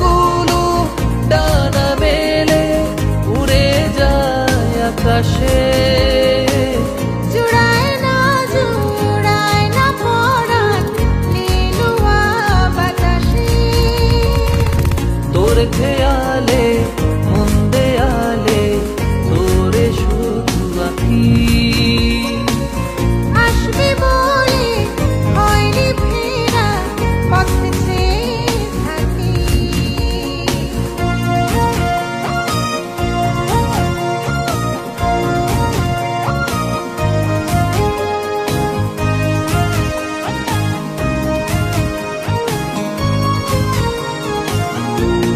গুলো ডানা মেলে উড়ে যায় আকাশে। খেয়ালে মন দেয়ালে তোরে শুধু আঁকি